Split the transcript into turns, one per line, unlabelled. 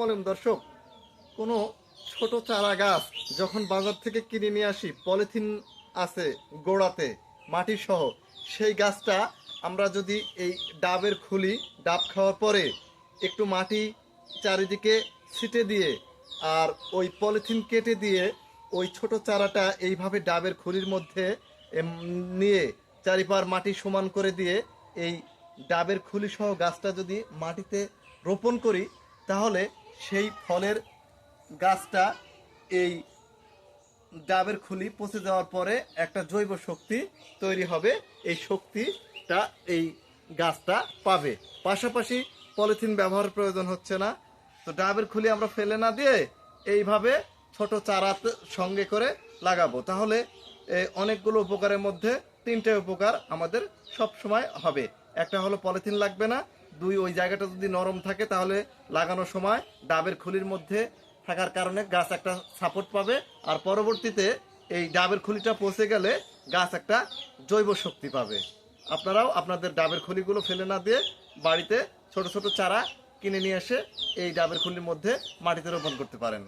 বলেন দর্শক, কোনো ছোট চারা গাছ যখন বাজার থেকে কিনে নিয়ে আসি, পলিথিন আছে গোড়াতে মাটি সহ সেই গাছটা আমরা যদি এই ডাবের খুলি, ডাব খাওয়ার পরে একটু মাটি চারিদিকে ছিটে দিয়ে আর ওই পলিথিন কেটে দিয়ে ওই ছোট চারাটা এইভাবে ডাবের খুলির মধ্যে নিয়ে চারিপার মাটি সমান করে দিয়ে এই ডাবের খুলি সহ গাছটা যদি মাটিতে রোপণ করি, তাহলে সেই ফলের গাছটা এই ডাবের খুলি পচে যাওয়ার পরে একটা জৈব শক্তি তৈরি হবে। এই শক্তিটা এই গাছটা পাবে। পাশাপাশি পলিথিন ব্যবহারের প্রয়োজন হচ্ছে না। তো ডাবের খুলি আমরা ফেলে না দিয়ে এইভাবে ছোট চারা সঙ্গে করে লাগাবো। তাহলে অনেকগুলো উপকারের মধ্যে তিনটে উপকার আমাদের সব সময় হবে। একটা হলো পলিথিন লাগবে না দুই ওই জায়গাটা যদি নরম থাকে তাহলে লাগানোর সময় ডাবের খুলির মধ্যে থাকার কারণে গাছ একটা সাপোর্ট পাবে। আর পরবর্তীতে এই ডাবের খুলিটা পচে গেলে গাছ একটা জৈব শক্তি পাবে। আপনারাও আপনাদের ডাবের খুলিগুলো ফেলে না দিয়ে বাড়িতে ছোট ছোট চারা কিনে নিয়ে এসে এই ডাবের খুলির মধ্যে মাটিতে রোপণ করতে পারেন।